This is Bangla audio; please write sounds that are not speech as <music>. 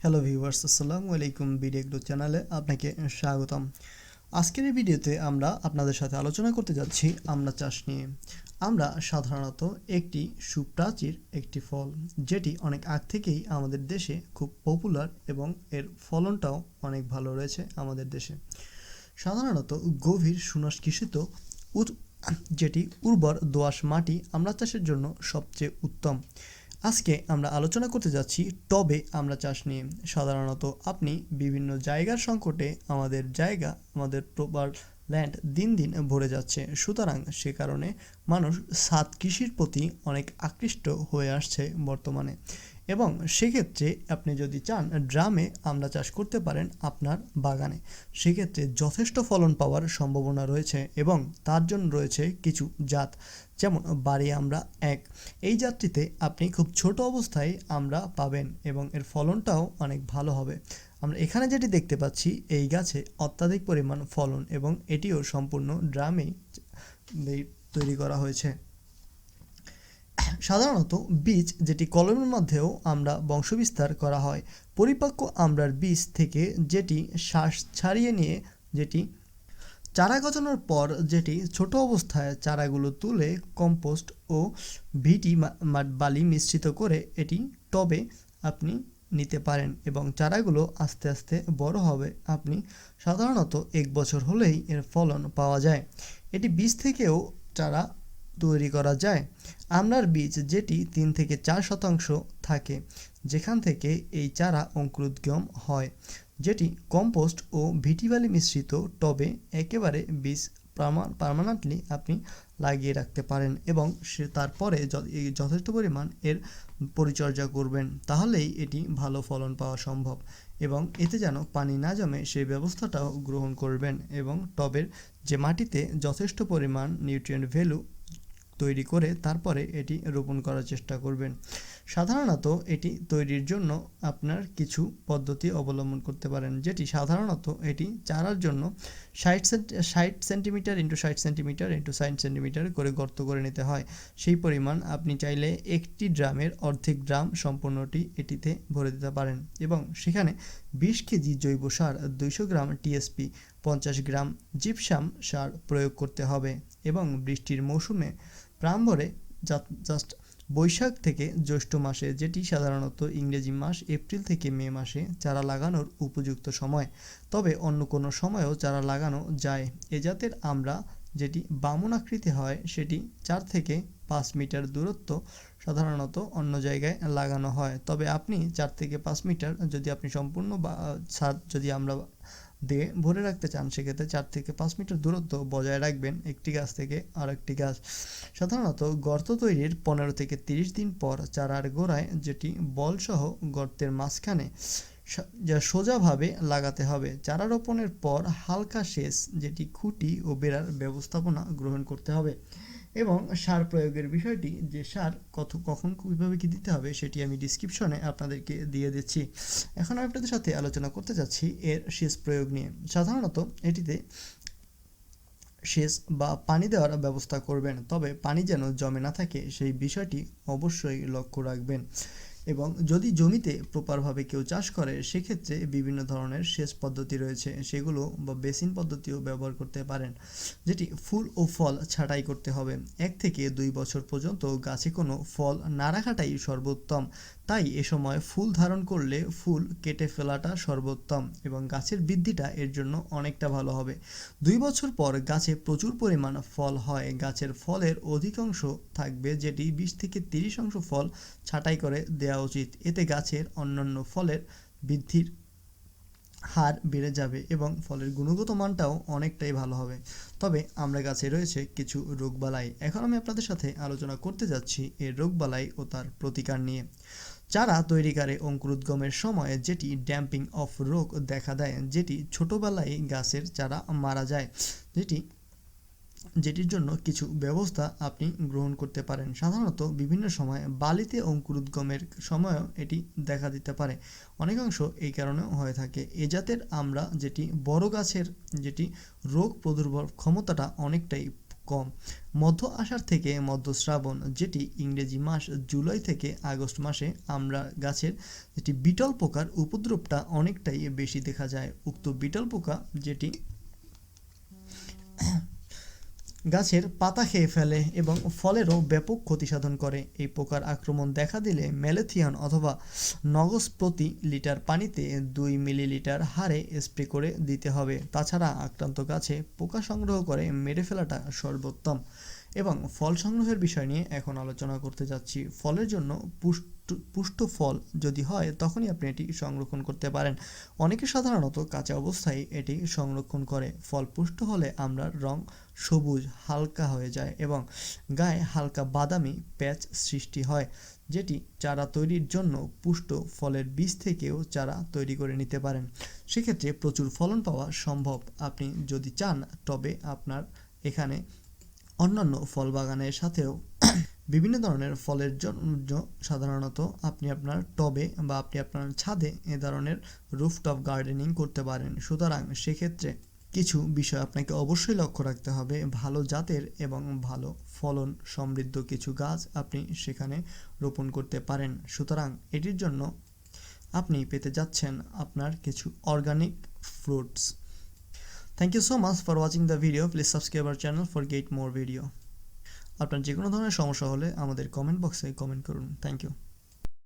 হ্যালো ভিউয়ার্স আসসালামু আলাইকুম বিডিএগ্রো চ্যানেলে আপনাকে স্বাগতম। আজকের এই ভিডিওতে আমরা আপনাদের সাথে আলোচনা করতে যাচ্ছি আমরা চাষ নিয়ে। আমরা সাধারণত একটি সুপ্রাচীর একটি ফল, যেটি অনেক আগ থেকেই আমাদের দেশে খুব পপুলার এবং এর ফলনটাও অনেক ভালো রয়েছে আমাদের দেশে। সাধারণত গভীর সুনষ্কৃষিত উত- যেটি উর্বর দোআঁশ মাটি আমরা চাষের জন্য সবচেয়ে উত্তম। আজকে আমরা আলোচনা করতে যাচ্ছি টবে আমরা চাষ নিয়ে। সাধারণত আপনি বিভিন্ন জায়গার সংকটে আমাদের জায়গা, আমাদের প্রপার ল্যান্ড দিন দিন ভরে যাচ্ছে। সুতরাং সে কারণে মানুষ সাত কৃষির প্রতি অনেক আকৃষ্ট হয়ে আসছে বর্তমানে। এবং সেক্ষেত্রে আপনি যদি চান, ড্রামে আমরা চাষ করতে পারেন আপনার বাগানে। সেক্ষেত্রে যথেষ্ট ফলন পাওয়ার সম্ভাবনা রয়েছে এবং তার জন্য রয়েছে কিছু জাত। যেমন বাড়ি আমরা এক। এই জাতটিতে আপনি খুব ছোট অবস্থায় আমরা পাবেন এবং এর ফলনটাও অনেক ভালো হবে। আমরা এখানে যেটি দেখতে পাচ্ছি, এই গাছে অত্যাধিক পরিমাণ ফলন এবং এটিও সম্পূর্ণ ড্রামেই তৈরি করা হয়েছে। সাধারণত বীজ যেটি কলমের মধ্যেও আমরা বংশবিস্তার করা হয়, পরিপক্ক আমড়ার বীজ থেকে যেটি শ্বাস ছাড়িয়ে নিয়ে যেটি চারা গজানোর পর যেটি ছোট অবস্থায় চারাগুলো তুলে কম্পোস্ট ও ভিটি বালি মিশ্রিত করে এটি টবে আপনি নিতে পারেন এবং চারাগুলো আস্তে আস্তে বড় হবে। আপনি সাধারণত এক বছর হলেই এর ফলন পাওয়া যায়। এটি বীজ থেকেও চারা তৈরি করা যায়। আমরার বীজ যেটি তিন থেকে চার শতাংশ থাকে, যেখান থেকে এই চারা অঙ্কুরোদ্গম হয়, যেটি কম্পোস্ট ও ভিটিবালি মিশ্রিত টবে একেবারে বীজ পার্মানেন্টলি আপনি লাগিয়ে রাখতে পারেন এবং সে তারপরে যথেষ্ট পরিমাণ এর পরিচর্যা করবেন। তাহলেই এটি ভালো ফলন পাওয়া সম্ভব এবং এতে যেন পানি না জমে সেই ব্যবস্থাটাও গ্রহণ করবেন এবং টবের যে মাটিতে যথেষ্ট পরিমাণ নিউট্রিয়েন্ট ভ্যালু তৈরি করে তারপরে এটি রোপণ করার চেষ্টা করবেন। সাধারণত এটি তৈরির জন্য আপনার কিছু পদ্ধতি অবলম্বন করতে পারেন, যেটি সাধারণত এটি চারার জন্য ষাট ষাট সেন্টিমিটার ইন্টু ষাট সেন্টিমিটার ইন্টু ষাট সেন্টিমিটার করে গর্ত করে নিতে হয়। সেই পরিমাণ আপনি চাইলে একটি ড্রামের অর্ধেক ড্রাম সম্পূর্ণটি এটিতে ভরে দিতে পারেন এবং সেখানে বিশ কেজি জৈব সার, দুইশো গ্রাম টিএসপি পঞ্চাশ গ্রাম জিপসাম সার প্রয়োগ করতে হবে এবং বৃষ্টির মৌসুমে প্রাম্বরে জাস্ট বৈশাখ থেকে জ্যৈষ্ঠ মাসে, যেটি সাধারণত ইংরেজি মাস এপ্রিল থেকে মে মাসে চারা লাগানোর উপযুক্ত সময়। তবে অন্য কোনো সময়েও চারা লাগানো যায়। এ জাতের আমরা, যেটি বামন আকৃতি হয়, সেটি চার থেকে পাঁচ মিটার দূরত্ব সাধারণত অন্য জায়গায় লাগানো হয়। তবে আপনি চার থেকে পাঁচ মিটার যদি আপনি সম্পূর্ণ বা ছাদ যদি আমরা দিয়ে ভরে রাখতে চান, সেক্ষেত্রে চার থেকে পাঁচ মিটার দূরত্ব বজায় রাখবেন একটি গাছ থেকে আর একটি গাছ। সাধারণত গর্ত তৈরির পনেরো থেকে তিরিশ দিন পর চারার গোড়ায় যেটি বলসহ গর্তের মাঝখানে যা সোজাভাবে লাগাতে হবে। চারা রোপণের পর হালকা সেচ, যেটি খুঁটি ও বেড়ার ব্যবস্থাপনা গ্রহণ করতে হবে। এবং সার প্রয়োগের বিষয়টি, যে সার কত, কখন, কীভাবে কী দিতে হবে, সেটি আমি ডিসক্রিপশনে আপনাদেরকে দিয়ে দিচ্ছি। এখন আমি আপনাদের সাথে আলোচনা করতে যাচ্ছি এর শেষ প্রয়োগ নিয়ে। সাধারণত এটিতে সেচ বা পানি দেওয়ার ব্যবস্থা করবেন, তবে পানি যেন জমে না থাকে, সেই বিষয়টি অবশ্যই লক্ষ্য রাখবেন। এবং যদি জমিতে প্রপারভাবে কেউ চাষ করে, সেক্ষেত্রে বিভিন্ন ধরনের সেচ পদ্ধতি রয়েছে। সেগুলো বা বেসিন পদ্ধতিও ব্যবহার করতে পারেন, যেটি ফুল ও ফল ছাঁটাই করতে হবে। এক থেকে দুই বছর পর্যন্ত গাছে কোনো ফল না রাখাটাই সর্বোত্তম। তাই এ সময় ফুল ধারণ করলে ফুল কেটে ফেলাটা সর্বোত্তম এবং গাছের বৃদ্ধিটা এর জন্য অনেকটা ভালো হবে। দুই বছর পর গাছে প্রচুর পরিমাণ ফল হয়। গাছের ফলের অধিকাংশ থাকবে যেটি বিশ থেকে তিরিশ অংশ ফল ছাঁটাই করে দেওয়া উচিত। এতে গাছের অন্যান্য ফলের বৃদ্ধির হার বেড়ে যাবে এবং ফলের গুণগত মানটাও অনেকটাই ভালো হবে। তবে আমরা গাছে রয়েছে কিছু রোগবালাই। এখন আমি আপনাদের সাথে আলোচনা করতে যাচ্ছি এই রোগবালাই ও তার প্রতিকার নিয়ে। চারা তৈরিকারে অঙ্কুরোদ্গমের সময় যেটি ড্যাম্পিং অফ রোগ দেখা দেয়, যেটি ছোটোবেলায় গাছের চারা মারা যায়, যেটি যেটির জন্য কিছু ব্যবস্থা আপনি গ্রহণ করতে পারেন। সাধারণত বিভিন্ন সময় বালিতে অঙ্কুরোদ্গমের সময়ও এটি দেখা দিতে পারে। অনেকাংশ এই কারণেও হয়ে থাকে। এ জাতের আমরা যেটি বড় গাছের, যেটি রোগ প্রদুর্ভব ক্ষমতাটা অনেকটাই কম। মধ্য আষাঢ় থেকে মধ্য শ্রাবণ, যেটি ইংরেজি মাস জুলাই থেকে আগস্ট মাসে আমরা গাছের যেটি বিটল পোকার উপদ্রবটা অনেকটাই বেশি দেখা যায়। উক্ত বিটল পোকা যেটি গাছের পাতা খেয়ে ফেলে এবং ফলেরও ব্যাপক ক্ষতি সাধন করে। এই পোকার আক্রমণ দেখা দিলে ম্যালেথিয়ান অথবা নগজ প্রতি লিটার পানিতে দুই মিলিলিটার হারে স্প্রে করে দিতে হবে। তাছাড়া আক্রান্ত গাছে পোকা সংগ্রহ করে মেরে ফেলাটা সর্বোত্তম। এবং ফল সংগ্রহের বিষয় নিয়ে এখন আলোচনা করতে যাচ্ছি। ফলের জন্য পুষ্ট পুষ্ট ফল যদি হয়, তখনই আপনি এটি সংরক্ষণ করতে পারেন। অনেকে সাধারণত কাঁচা অবস্থায় এটি সংরক্ষণ করে। ফল পুষ্ট হলে আমরা রং সবুজ, হালকা হয়ে যায় এবং গায়ে হালকা বাদামি প্যাচ সৃষ্টি হয়, যেটি চারা তৈরির জন্য পুষ্ট ফলের বীজ থেকেও চারা তৈরি করে নিতে পারেন। সেক্ষেত্রে প্রচুর ফলন পাওয়া সম্ভব। আপনি যদি চান, তবে আপনার এখানে অন্যান্য ফল বাগানের সাথেও <clears throat> বিভিন্ন ধরনের ফলের জন্য সাধারণত আপনি আপনার টবে বা আপনি আপনার ছাদে এ ধরনের রুফটপ গার্ডেনিং করতে পারেন। সুতরাং সেক্ষেত্রে কিছু বিষয় আপনাকে অবশ্যই লক্ষ্য রাখতে হবে। ভালো জাতের এবং ভালো ফলন সমৃদ্ধ কিছু গাছ আপনি সেখানে রোপণ করতে পারেন। সুতরাং এটির জন্য আপনি পেতে যাচ্ছেন আপনার কিছু organic fruits. Thank you so much for watching the video please subscribe our channel for get more video আপনার যে কোনো ধরনের সমস্যা হলে আমাদের কমেন্ট বক্সে কমেন্ট করুন. Thank you